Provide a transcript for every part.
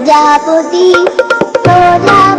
প্রজাপতি প্রজাপতি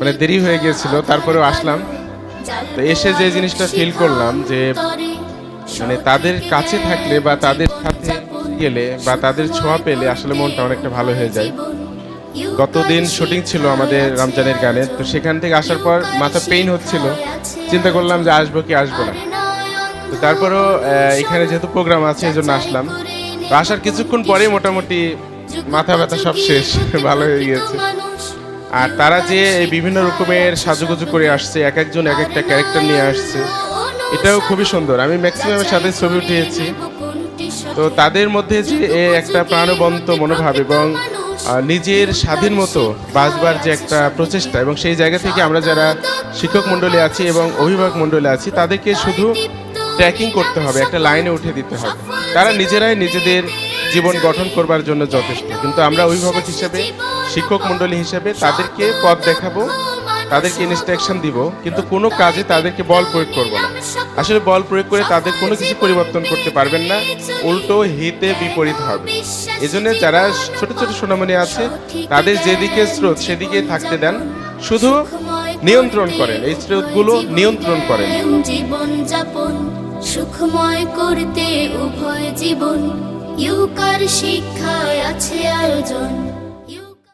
মানে দেরি হয়ে গিয়েছিল, তারপরেও আসলাম। তো এসে যে জিনিসটা ফিল করলাম যে মানে তাদের কাছে থাকলে বা তাদের সাথে গেলে বা তাদের ছোঁয়া পেলে আসলে মনটা অনেকটা ভালো হয়ে যায়। গতদিন শুটিং ছিল আমাদের রমজানের গানে, তো সেখান থেকে আসার পর মাথা পেইন হচ্ছিল। চিন্তা করলাম যে আসব কি আসব না। তো তারপরও এখানে যেহেতু প্রোগ্রাম আছে এই জন্য আসলাম আসার কিছুক্ষণ পরে মোটামুটি মাথা ব্যথা সব শেষ, ভালো হয়ে গিয়েছে। আর তারা যে বিভিন্ন রকমের সাজুগুজু করে আসছে, এক একজন এক একটা ক্যারেক্টার নিয়ে আসছে, এটাও খুবই সুন্দর। আমি ম্যাক্সিমামের সাথে ছবি উঠিয়েছি। তো তাদের মধ্যে যে একটা প্রাণবন্ত মনোভাব এবং নিজের স্বাধীন মতো বাঁচবার যে একটা প্রচেষ্টা এবং সেই জায়গা থেকে আমরা যারা শিক্ষক মণ্ডলী আছি এবং অভিভাবক মণ্ডলী আছি, তাদেরকে শুধু ট্র্যাকিং করতে হবে, একটা লাইনে উঠে দিতে হবে। তারা নিজেরাই নিজেদের জীবন গঠন করবার জন্য যথেষ্ট। কিন্তু আমরা অভিভাবক হিসেবে, শিক্ষক মণ্ডলী হিসেবে তাদেরকে পথ দেখাবো, তাদেরকে ইনস্ট্রাকশন দিব, কিন্তু কোনো কাজে তাদেরকে বল প্রয়োগ করব না। আসলে বল প্রয়োগ করে তাদের কোনো কিছু পরিবর্তন করতে পারবেন না, উল্টো হিতে বিপরীত হবে। এজন্য যারা ছোট ছোট সোনামণি আছে, তাদের যেদিকে স্রোত সেদিকে থাকতে দেন। শুধু নিয়ন্ত্রণ করেন, এই স্রোতগুলো নিয়ন্ত্রণ করেন। জীবন যাপন, সুখময় করতে উভয় জীবন। ইউকার শিক্ষায় আছে আয়োজন।